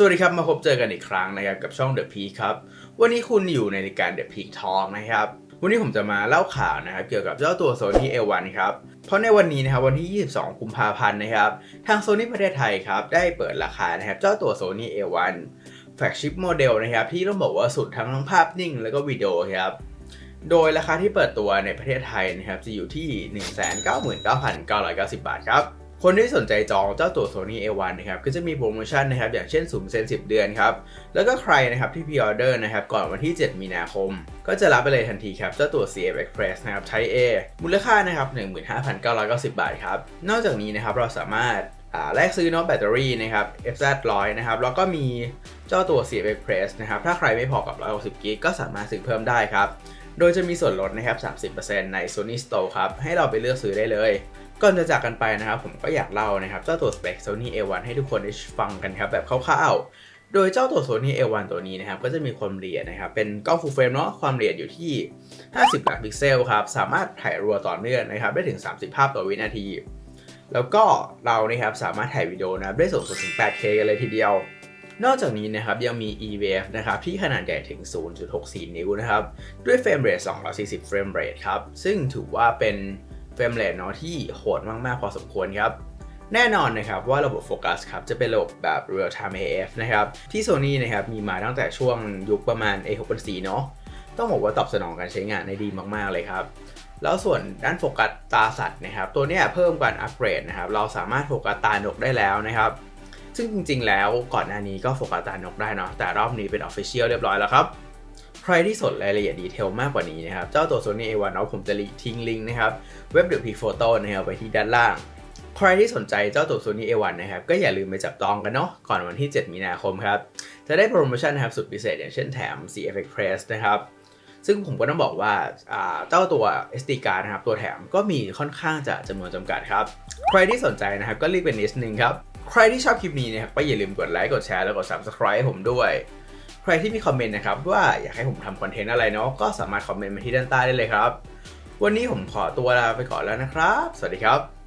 สวัสดีครับ มาพบเจอกันอีกครั้งนะครับกับช่อง The Peak ครับ วันนี้คุณอยู่ในรายการ The Peak Talk นะครับ วันนี้ผมจะมาเล่าข่าวนะครับเกี่ยวกับเจ้าตัว Sony A1 ครับ เพราะในวันนี้นะครับวันที่ 22 กุมภาพันธ์นะครับ ทาง Sony ประเทศไทยครับ ได้เปิดราคานะครับเจ้าตัว Sony A1 แฟลกชิพโมเดลนะครับที่ต้องบอกว่าสุดทั้งทั้งภาพนิ่ง แล้วก็วิดีโอครับโดยราคาที่เปิดตัวในประเทศไทยนะครับจะอยู่ที่ 199,990 บาทครับ คนที่สนใจจองเจ้าตัว Sony A1 นะครับก็จะมีโปรโมชั่นนะครับอย่างเช่น0% 10 เดือนครับ แล้วก็ใครนะครับที่พ r ออเดอร์นะครับก่อนวันที่ 7 มีนาคม ก็จะรับไปเลยทันทีครับ เจ้าตัว CF Express นะครับ Type A มูลค่านะครับ 15,990 บาทครับ นอกจากนี้นะครับเราสามารถอ่าแลกซื้อเนาะแบตเตอรี่นะครับ FZ 100 นะครับ แล้วก็มีเจ้าตัว CF Express นะครับ ถ้าใครไม่พอกับ 160 g b ก็สามารถซื้อเพิ่มได้ครับ โดยจะมีส่วนลดนะครับ 30%ใน Sony Store ครับ ให้เราไปเลือกซื้อได้เลย ก่อนจะจากกันไปนะครับผมก็อยากเล่านะครับเจ้าตัวสเปค Sony A1 ให้ทุกคนได้ฟังกันครับแบบคร่าวๆ โดยเจ้าตัว Sony A1 ตัวนี้นะครับก็จะมีความละเอียดนะครับเป็นกล้อง full frame เนาะความละเอียดอยู่ที่ 50 ล้านพิกเซลครับสามารถถ่ายรัวต่อเนื่องนะครับได้ถึง 30 ภาพต่อวินาที แล้วก็เรานะครับสามารถถ่ายวิดีโอนะได้สูงสุดถึง 8K กันเลยทีเดียว นอกจากนี้นะครับยังมี EVF นะครับที่ขนาดใหญ่ถึง 0.64 นิ้วนะครับด้วยเฟรมเรท240 เฟรมเรทครับซึ่งถือว่าเป็น เฟรมเรทเนาะที่โหดมากๆพอสมควรครับแน่นอนนะครับว่าระบบโฟกัสครับจะเป็นระบบแบบ Real Time AF นะครับที่ Sony นะครับมีมาตั้งแต่ช่วงยุคประมาณ A6 4 เนาะต้องบอกว่าตอบสนองการใช้งานได้ดีมากๆเลยครับ แล้วส่วนด้านโฟกัสตาสัตว์นะครับตัวเนี้ยเพิ่มการอัปเกรดนะครับเราสามารถโฟกัสตานกได้แล้วนะครับซึ่งจริงๆแล้วก่อนหน้านี้ก็โฟกัสตานกได้เนาะแต่รอบนี้เป็น Official เรียบร้อยแล้วครับ ใครที่สนรายละเอียดดีเทลมากกว่านี้นะครับ เจ้าตัว Sony A1 เนาผมจะทิ้งลิงก์นะครับ เว็บ The Peak Photo นะครับไว้ที่ด้านล่าง ใครที่สนใจเจ้าตัว Sony A1 นะครับ ก็อย่าลืมไปจับจองกันเนาะก่อนวันที่ 7 มีนาคมครับ จะได้โปรโมชั่นนะครับสุดพิเศษอย่างเช่นแถม CF Express นะครับซึ่งผมก็ต้องบอกว่าอ่าเจ้าตัว SD card นะครับ ตัวแถมก็มีค่อนข้างจะจำนวนจำกัดครับ ใครที่สนใจนะครับก็รีบเป็นนิดนึงครับ ใครที่ชอบคลิปนี้นะครับก็อย่าลืมกดไลค์กดแชร์แล้วกด Subscribe ให้ผมด้วย ใครที่มีคอมเมนต์นะครับว่าอยากให้ผมทำคอนเทนต์อะไรเนาะก็สามารถคอมเมนต์มาที่ด้านใต้ได้เลยครับ วันนี้ผมขอตัวลาไปก่อนแล้วนะครับ สวัสดีครับ